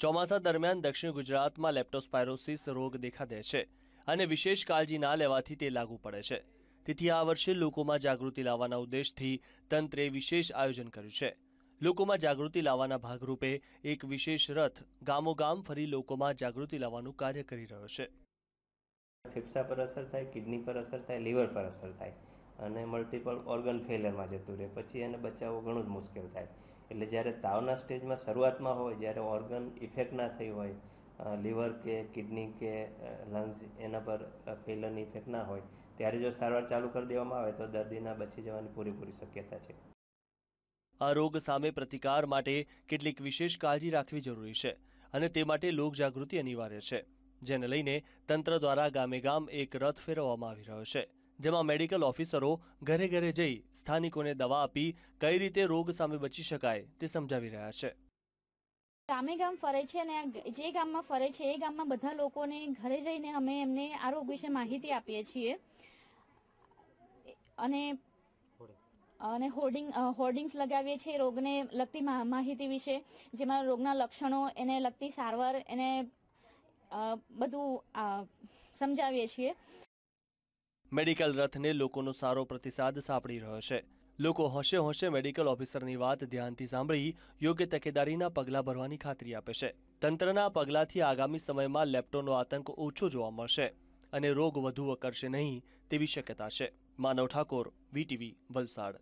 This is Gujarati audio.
ચોમાસા દરમિયાન દક્ષિણ ગુજરાતમાં લેપ્ટોસ્પાયરોસિસ રોગ દેખા દે છે અને વિશેષ કાળજી ના લેવાથી તે લાગુ પડે છે. તેથી આ વર્ષે લોકોમાં જાગૃતિ લાવવાના ઉદ્દેશથી તંત્રે વિશેષ આયોજન કર્યું છે. લોકોમાં જાગૃતિ લાવવાના ભાગરૂપે એક વિશેષ રથ ગામોગામ ફરી લોકોમાં જાગૃતિ લાવવાનું કાર્ય કરી રહ્યો છે. ફેફસા પર અસર થાય, કિડની પર અસર થાય, લીવર પર અસર થાય. અને મલ્ટિપલ ઓર્ગન ફેલિયરમાં જતું રહે. પછી એને બચાવવું ઘણું જ મુશ્કેલ થાય. એટલે જ્યારે તાવના સ્ટેજમાં શરૂઆતમાં હોય, જ્યારે ઓર્ગન ઇફેક્ટ ના થઈ હોય લીવર કે કિડની કે લંગ્સ એના પર ફેલરની ઇફેક્ટ ના હોય, ત્યારે જો સારવાર ચાલુ કરી દેવામાં આવે, તો દર્દીના બચી જવાની પૂરેપૂરી શક્યતા છે. આ રોગ સામે પ્રતિકાર માટે કેટલીક વિશેષ કાળજી રાખવી જરૂરી છે અને તે માટે લોકજાગૃતિ અનિવાર્ય છે, જેને લઈને તંત્ર દ્વારા ગામે ગામ એક રથ ફેરવવામાં આવી રહ્યો છે. જેમાં મેડિકલ ઓફિસરો ઘરે ઘરે જઈ સ્થાનિકોને દવા આપી કઈ રીતે રોગ સામે બચી શકાય તે સમજાવી રહ્યા છે. ગામે ગામ ફરે છે અને જે ગામમાં ફરે છે, એ ગામમાં બધા લોકોને ઘરે જઈને અમે એમને આ રોગ વિશે માહિતી આપીએ છીએ. અને અને હોર્ડિંગ હોર્ડિંગ્સ લગાવીએ છીએ રોગને લગતી માહિતી વિશે, જેમાં રોગના લક્ષણો એને લગતી સારવાર, એને બધું સમજાવીએ છીએ. મેડિકલ રથને લોકોનો સારો પ્રતિસાદ સાંપડી રહ્યો છે. લોકો હોશે હોશે મેડિકલ ઓફિસરની વાત ધ્યાનથી સાંભળી યોગ્ય તકેદારીના પગલાં ભરવાની ખાતરી આપે છે. તંત્રના પગલાંથી આગામી સમયમાં લેપ્ટોનો આતંક ઓછો જોવા મળશે અને રોગ વધુ વકરશે નહીં તેવી શક્યતા છે. માનવ ઠાકોર, વીટીવી, વલસાડ.